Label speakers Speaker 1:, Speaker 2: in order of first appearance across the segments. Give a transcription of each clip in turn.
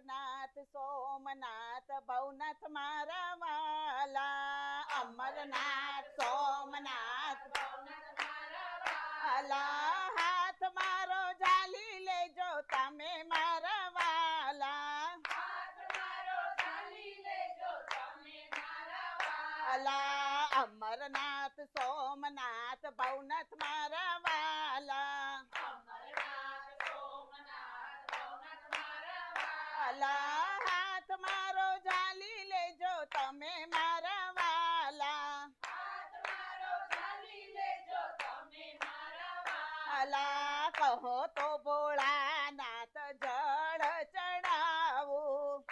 Speaker 1: અમરનાથ સોમનાથ, ભવનાથ મારા વાલા. અમરનાથ, સોમનાથ, વાલા. હાથ મારો ઝાલી લેજો તમે મારા વાલા. અમરનાથ, સોમનાથ, ભવનાથ મારા વાલા અલા હાથ મારો ઝાલી લેજો તમે મારા વાલા અલા કહો તો ભોળાનાથ જળ ચડાવું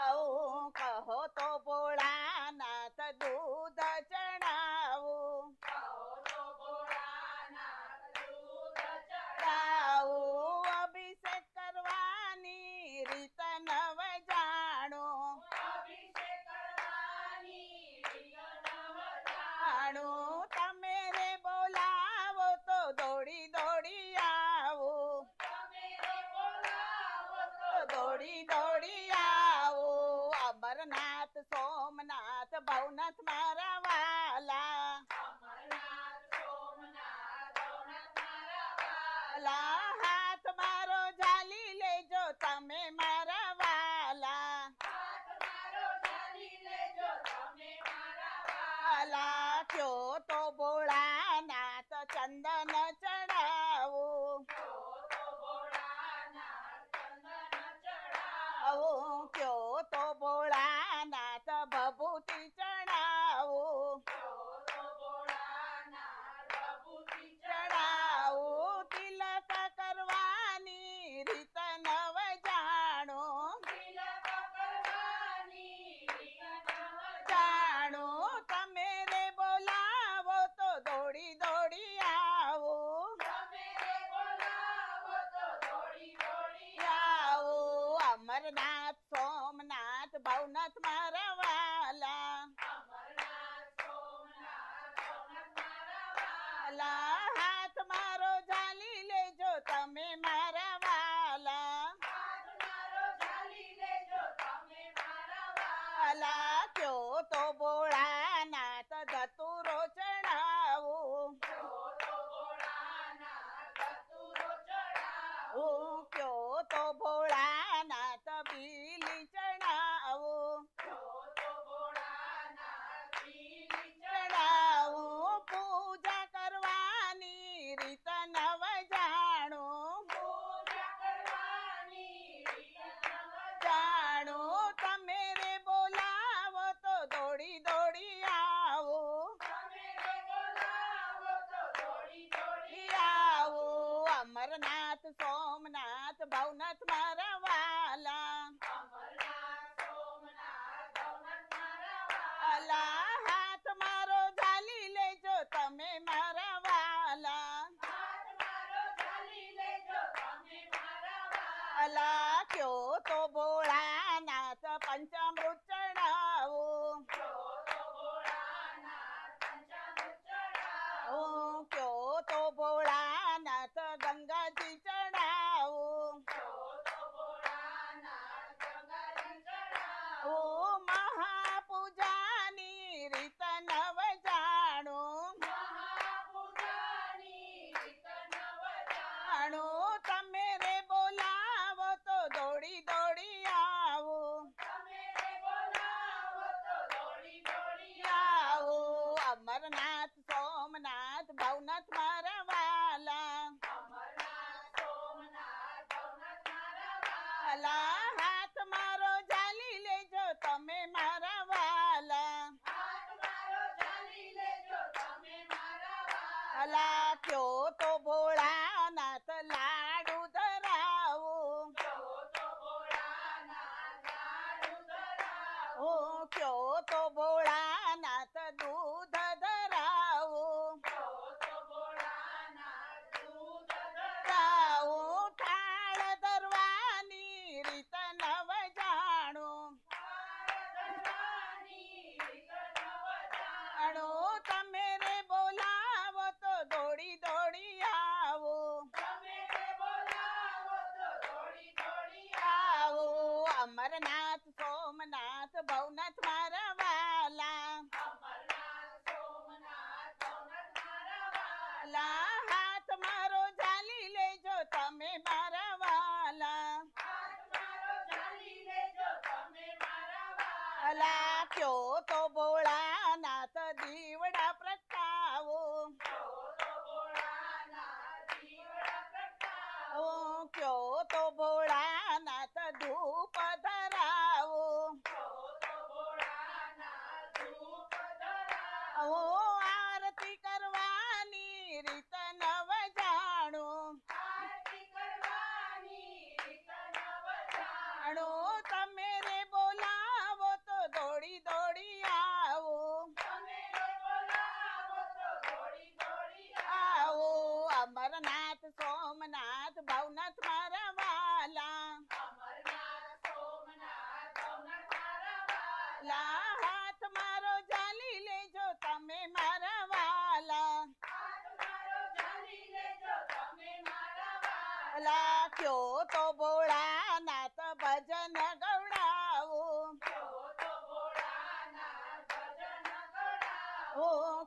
Speaker 1: આવું કહો તો ભોળાનાથ દૂધ ચડાવું ચડાવું અભિષેક કરવાની રીત નવ જાણો જાણું તમે રે બોલાવો તો દોડી દોડી આવું દોડી દોડી આવું અમરનાથ સોમનાથ ભવનાથ મારા વાલા લા હાથ મારો ઝાલી લેજો તમે મારા વાલા અલા કયો તો ભોળાનાથ ચંદન ચડાવું આવું કયો તો ભોળાનાથ ભભૂતિ ચડાવું ચડાવું તિલક કરવાની રીત નવ જાણો જાણો તમે રે બોલાવો તો દોડી દોડી આવું આવું અમરનાથ સોમનાથ, ભવનાથ મારા વાલા હાથ મારો ઝાલી લેજો તમે મારા વાલા કયો તો ભોળાનાથ ધતુરો ચડાવું હું કયો તો ભોળાનાથ બીલી ચડાવું ચડાવું પૂજા કરવાની રીત નવ જાણું જાણું તમે રે બોલાવો તો દોડી દોડી આવું આવું અમરનાથ સોમનાથ ભવનાથ મારા વાલા. અલા હાથ મારો ઝાલી લેજો તમે મારા વાલા. અલા કયો તો ભોળાનાથ પંચામૃત ચડાવું હું કયો તો ભોળાનાથ ગંગાજી ચડાવું હું મહાપૂજાની રીત નવ જાણું જાણું તમે રે બોલાવો તો દોડી દોડી આવો. આવો. અમરનાથ સોમનાથ ભવનાથ મારા વાલા. અલા હાથ મારો ઝાલી લેજો તમે મારા વાલા અલા કયો તો ભોળાનાથ લાડુ ધરાવું હું કયો તો ભોળાનાથ દૂધ ધરાવું ધરાવું થાળ ધરવાની રીત નવ જાણું ભવનાથ મારા વાલા. લા હાથ મારો જાલી લેજો તમે મારા વાલા. અલા કયો તો ભોળાનાથ દીવડા પ્રગટાવો. ઓ કયો તો ભોળાનાથ 나오 લા કયો તો ભોળાનાથ ભજન ગવડાવો ઓ